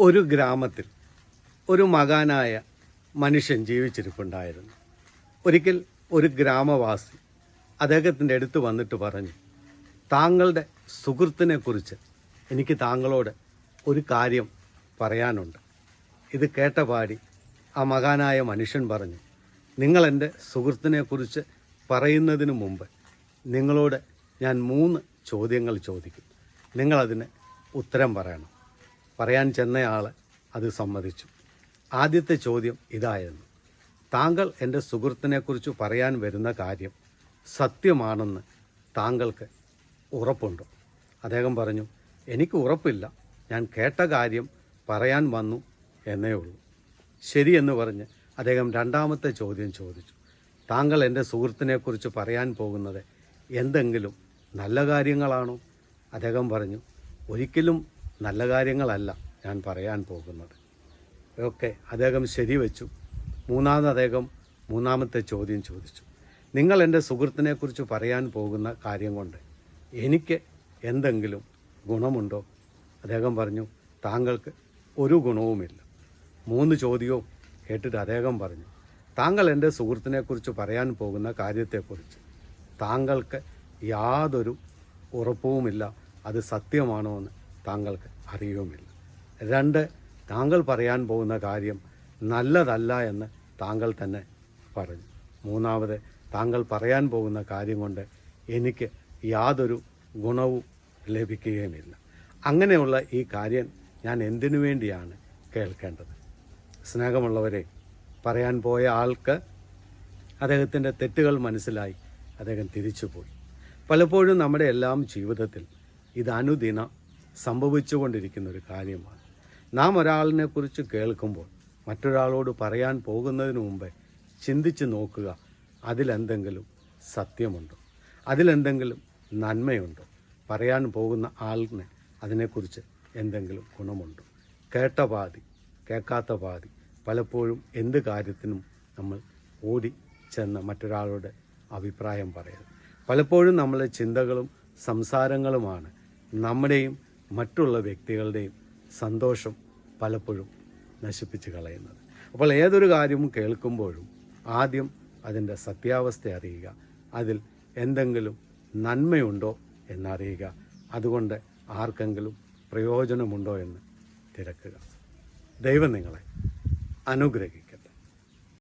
ഒരു ഗ്രാമത്തിൽ ഒരു മകാനായ മനുഷ്യൻ ജീവിച്ചിരിപ്പുണ്ടായിരുന്നു. ഒരിക്കൽ ഒരു ഗ്രാമവാസി അദ്ദേഹത്തിന്റെ അടുത്ത് വന്നിട്ട് പറഞ്ഞു താങ്കളുടെ സുഹൃത്തിനെക്കുറിച്ച് എനിക്ക് താങ്കളോട് ഒരു കാര്യം പറയാനുണ്ട്. ഇത് കേട്ട പാടി ആ മകാനായ മനുഷ്യൻ പറഞ്ഞു നിങ്ങൾ എന്റെ സുഹൃത്തിനെക്കുറിച്ച് പറയുന്നതിന് മുമ്പ് നിങ്ങളോട് ഞാൻ മൂന്ന് ചോദ്യങ്ങൾ ചോദിക്കും. നിങ്ങളതിന് ഉത്തരം പറയണം. പറയാൻ ചെന്നയാൾ അത് സമ്മതിച്ചു. ആദ്യത്തെ ചോദ്യം ഇതായിരുന്നു. താങ്കൾ എന്റെ സുഹൃത്തിനെക്കുറിച്ച് പറയാൻ വരുന്ന കാര്യം സത്യമാണെന്ന് താങ്കൾക്ക് ഉറപ്പുണ്ടോ? അദ്ദേഹം പറഞ്ഞു എനിക്ക് ഉറപ്പില്ല. ഞാൻ കേട്ട കാര്യം പറയാൻ വന്നു എന്നേ ഉള്ളൂ. ശരിയെന്ന് പറഞ്ഞ് അദ്ദേഹം രണ്ടാമത്തെ ചോദ്യം ചോദിച്ചു. താങ്കൾ എന്റെ സുഹൃത്തിനെക്കുറിച്ച് പറയാൻ പോകുന്നത് എന്തെങ്കിലും നല്ല കാര്യങ്ങളാണോ? അദ്ദേഹം പറഞ്ഞു ഒരിക്കലും നല്ല കാര്യങ്ങളല്ല ഞാൻ പറയാൻ പോകുന്നത്. ഒക്കെ അദ്ദേഹം ശരിവെച്ചു മൂന്നാമത് അദ്ദേഹം മൂന്നാമത്തെ ചോദ്യം ചോദിച്ചു. നിങ്ങൾ എന്റെ സുഹൃത്തിനെക്കുറിച്ച് പറയാൻ പോകുന്ന കാര്യം കൊണ്ട് എനിക്ക് എന്തെങ്കിലും ഗുണമുണ്ടോ? അദ്ദേഹം പറഞ്ഞു താങ്കൾക്ക് ഒരു ഗുണവുമില്ല. മൂന്ന് ചോദ്യവും കേട്ടിട്ട് അദ്ദേഹം പറഞ്ഞു താങ്കൾ എന്റെ സുഹൃത്തിനെക്കുറിച്ച് പറയാൻ പോകുന്ന കാര്യത്തെക്കുറിച്ച് താങ്കൾക്ക് യാതൊരു ഉറപ്പുമില്ല. അത് സത്യമാണോ എന്ന് താങ്കൾക്ക് അറിയുമില്ല രണ്ട് താങ്കൾ പറയാൻ പോകുന്ന കാര്യം നല്ലതല്ല എന്ന് താങ്കൾ തന്നെ പറഞ്ഞു. മൂന്നാമത് താങ്കൾ പറയാൻ പോകുന്ന കാര്യം കൊണ്ട് എനിക്ക് യാതൊരു ഗുണവും ലഭിക്കുകയുമില്ല. അങ്ങനെയുള്ള ഈ കാര്യം ഞാൻ എന്തിനു വേണ്ടിയാണ് കേൾക്കേണ്ടത്? സ്നേഹമുള്ളവരെ പറയാൻ പോയ ആൾക്ക് അദ്ദേഹത്തിന്റെ തെറ്റുകൾ മനസ്സിലായി. അദ്ദേഹം തിരിച്ചുപോയി. പലപ്പോഴും നമ്മുടെ എല്ലാം ജീവിതത്തിൽ ഇത് അനുദിനം സംഭവിച്ചുകൊണ്ടിരിക്കുന്ന ഒരു കാര്യമാണ്. നാം ഒരാളിനെ കുറിച്ച് കേൾക്കുമ്പോൾ മറ്റൊരാളോട് പറയാൻ പോകുന്നതിന് മുമ്പേ ചിന്തിച്ച് നോക്കുക അതിലെന്തെങ്കിലും സത്യമുണ്ടോ? അതിലെന്തെങ്കിലും നന്മയുണ്ടോ? പറയാൻ പോകുന്ന ആളിന് അതിനെക്കുറിച്ച് എന്തെങ്കിലും ഗുണമുണ്ടോ? കേട്ട പാതി കേൾക്കാത്ത പാതി പലപ്പോഴും എന്ത് കാര്യത്തിനും നമ്മൾ ഓടി ചെന്ന് മറ്റൊരാളുടെ അഭിപ്രായം പറയരുത്. പലപ്പോഴും നമ്മളെ ചിന്തകളും സംസാരങ്ങളുമാണ് നമ്മുടെയും മറ്റുള്ള വ്യക്തികളുടെയും സന്തോഷം പലപ്പോഴും നശിപ്പിച്ച് കളയുന്നത്. അപ്പോൾ ഏതൊരു കാര്യവും കേൾക്കുമ്പോഴും ആദ്യം അതിന്റെ സത്യാവസ്ഥ അറിയുക. അതിൽ എന്തെങ്കിലും നന്മയുണ്ടോ എന്നറിയുക. അതുകൊണ്ട് ആർക്കെങ്കിലും പ്രയോജനമുണ്ടോ എന്ന് തിരക്കുക. ദൈവം നിങ്ങളെ അനുഗ്രഹിക്കും.